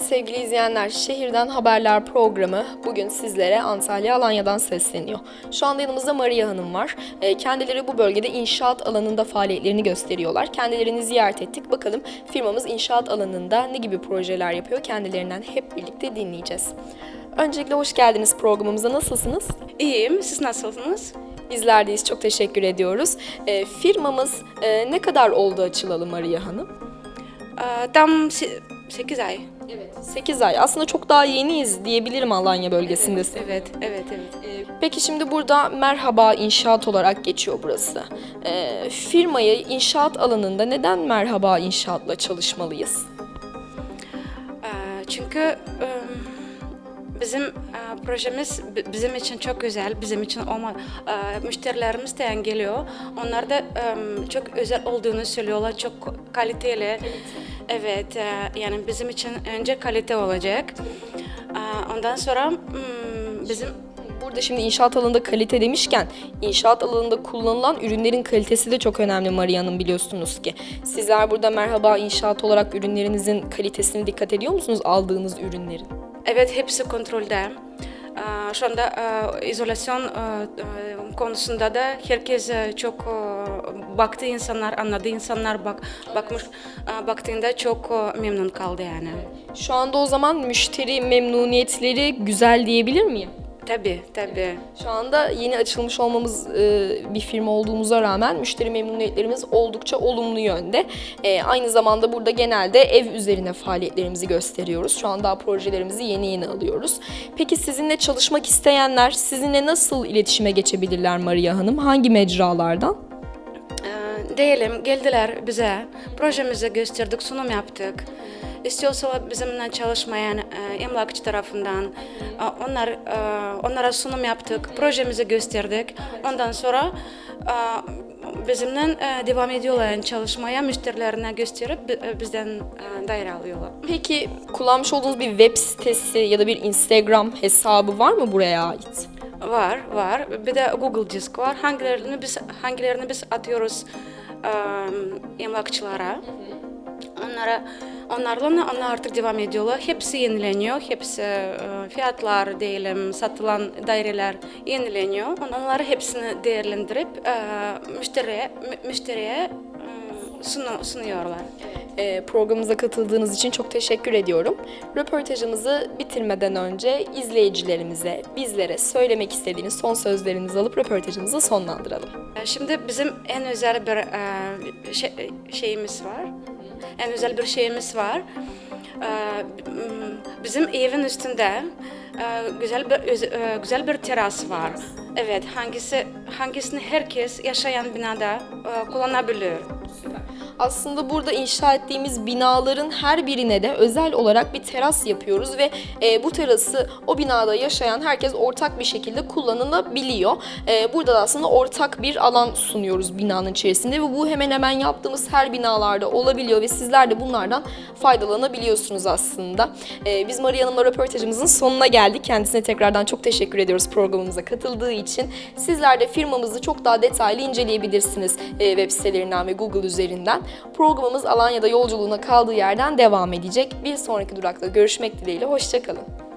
Evet sevgili izleyenler, Şehirden Haberler programı bugün sizlere Antalya Alanya'dan sesleniyor. Şu anda yanımızda Maria Hanım var. Ee, Kendileri bu bölgede inşaat alanında faaliyetlerini gösteriyorlar. Kendilerini ziyaret ettik. Bakalım firmamız inşaat alanında ne gibi projeler yapıyor kendilerinden hep birlikte dinleyeceğiz. Öncelikle hoş geldiniz programımıza. Nasılsınız? İyiyim. Siz nasılsınız? Bizler deyiz. Çok teşekkür ediyoruz. Ee, firmamız e, ne kadar oldu açılalı Maria Hanım? Ee, tam 8 ay. Evet. 8 ay. Aslında çok daha yeniyiz diyebilirim Alanya bölgesinde. Evet, evet, evet. Ee, Peki şimdi burada Merhaba İnşaat olarak geçiyor burası. Ee, firmayı inşaat alanında neden Merhaba İnşaat'la çalışmalıyız? Ee, çünkü e, bizim e, projemiz bi- bizim için çok güzel, bizim için olma, e, müşterilerimiz de geliyor. Onlar da e, çok özel olduğunu söylüyorlar, çok kaliteli. Evet, e, yani bizim için önce kalite olacak. E, Ondan sonra mm, bizim Burada şimdi inşaat alanında kalite demişken inşaat alanında kullanılan ürünlerin kalitesi de çok önemli Maria Hanım biliyorsunuz ki. Sizler burada Merhaba İnşaat olarak ürünlerinizin kalitesine dikkat ediyor musunuz aldığınız ürünlerin? Evet, hepsi kontrolde. Ee, Şu anda e, izolasyon e, e, konusunda da herkes çok baktı insanlar, anladı insanlar bak bakmış baktığında çok memnun kaldı yani. Şu anda o zaman müşteri memnuniyetleri güzel diyebilir miyim? Tabii, tabii. Şu anda yeni açılmış olmamız e, bir firma olduğumuza rağmen müşteri memnuniyetlerimiz oldukça olumlu yönde. E, aynı zamanda burada genelde ev üzerine faaliyetlerimizi gösteriyoruz. Şu an daha projelerimizi yeni yeni alıyoruz. Peki sizinle çalışmak isteyenler sizinle nasıl iletişime geçebilirler Maria Hanım? Hangi mecralardan? Diyelim geldiler bize, projemizi gösterdik, sunum yaptık. İstiyorsa bizimle çalışmayan e, emlakçı tarafından e, onlar e, onlara sunum yaptık, projemizi gösterdik. Ondan sonra e, bizimle e, devam ediyorlar yani çalışmaya, müşterilerine gösterip e, bizden e, daire alıyorlar. Peki kullanmış olduğunuz bir web sitesi ya da bir Instagram hesabı var mı buraya ait? Var, var. Bir de Google Disk var. Hangilerini biz hangilerini biz atıyoruz emlakçılara. Onlara onlarla onlar artık devam ediyorlar. Hepsi yenileniyor. Hepsi fiyatlar diyelim, satılan daireler yenileniyor. Onları hepsini değerlendirip müşteriye mü- müşteriye sunu- sunuyorlar. Programımıza katıldığınız için çok teşekkür ediyorum. Röportajımızı bitirmeden önce izleyicilerimize, bizlere söylemek istediğiniz son sözlerinizi alıp röportajımızı sonlandıralım. E, Şimdi bizim en özel bir e, şey- şeyimiz var. En özel bir şeyimiz var. E, Bizim evin üstünde güzel bir güzel bir teras var. Evet, hangisi hangisini herkes yaşayan binada e, kullanabilir. Aslında burada inşa ettiğimiz binaların her birine de özel olarak bir teras yapıyoruz ve e, bu terası o binada yaşayan herkes ortak bir şekilde kullanılabiliyor. E, burada da aslında ortak bir alan sunuyoruz binanın içerisinde ve bu hemen hemen yaptığımız her binalarda olabiliyor ve sizler de bunlardan faydalanabiliyorsunuz aslında. E, biz Maria Hanım'la röportajımızın sonuna geldik. Kendisine tekrardan çok teşekkür ediyoruz programımıza katıldığı için. Sizler de firmamızı çok daha detaylı inceleyebilirsiniz e, web sitelerinden ve Google üzerinden. Programımız Alanya'da yolculuğuna kaldığı yerden devam edecek. Bir sonraki durakta görüşmek dileğiyle. Hoşçakalın.